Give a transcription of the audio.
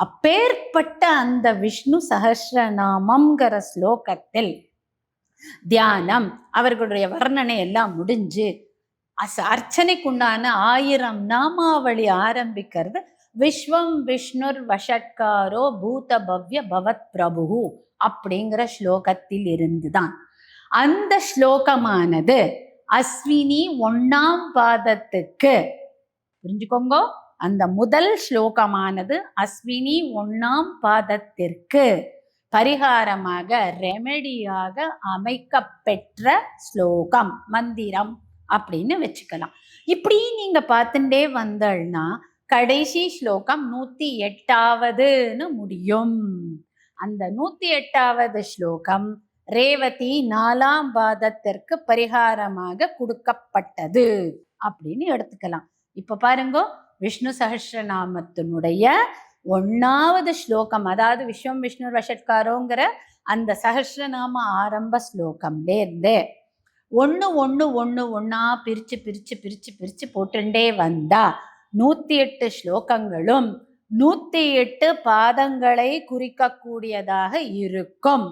அப்பேற்பட்ட அந்த விஷ்ணு சஹஸ்ரநாமம்ங்கிற ஸ்லோகத்தில் தியானம் அவர்களுடைய வர்ணனை எல்லாம் முடிஞ்சு அஸ் அர்ச்சனைக்குண்டான ஆயிரம் நாமாவளி ஆரம்பிக்கிறது. விஸ்வம் விஷ்ணுர் வஷட்காரோ பூத பவ்ய பவத் பிரபு அப்படிங்கிற ஸ்லோகத்தில் இருந்துதான். அந்த ஸ்லோகமானது அஸ்வினி ஒன்னாம் பாதத்துக்கு புரிஞ்சுக்கோங்க. அந்த முதல் ஸ்லோகமானது அஸ்வினி ஒன்னாம் பாதத்திற்கு பரிகாரமாக ரெமெடியாக அமைக்கப்பெற்ற ஸ்லோகம் மந்திரம் அப்படின்னு வச்சுக்கலாம். இப்படி நீங்க பார்த்துட்டே வந்தள்னா கடைசி ஸ்லோகம் நூத்தி எட்டாவதுன்னு முடியும். அந்த நூத்தி எட்டாவது ஸ்லோகம் ரேவதி நாலாம் பாதத்திற்கு பரிகாரமாக கொடுக்கப்பட்டது அப்படின்னு எடுத்துக்கலாம். இப்ப பாருங்க விஷ்ணு சஹஸ்ரநாமத்தினுடைய ஒன்றாவது ஸ்லோகம் அதாவது விஸ்வம் விஷ்ணு வஷட்காரோங்கிற அந்த சஹஸ்ரநாம ஆரம்ப ஸ்லோகம்லேருந்து ஒன்று ஒன்று ஒன்று ஒன்றா பிரித்து பிரித்து பிரித்து பிரித்து போட்டுண்டே வந்தா நூற்றி எட்டு ஸ்லோகங்களும் நூற்றி எட்டு பாதங்களை குறிக்கக்கூடியதாக இருக்கும்.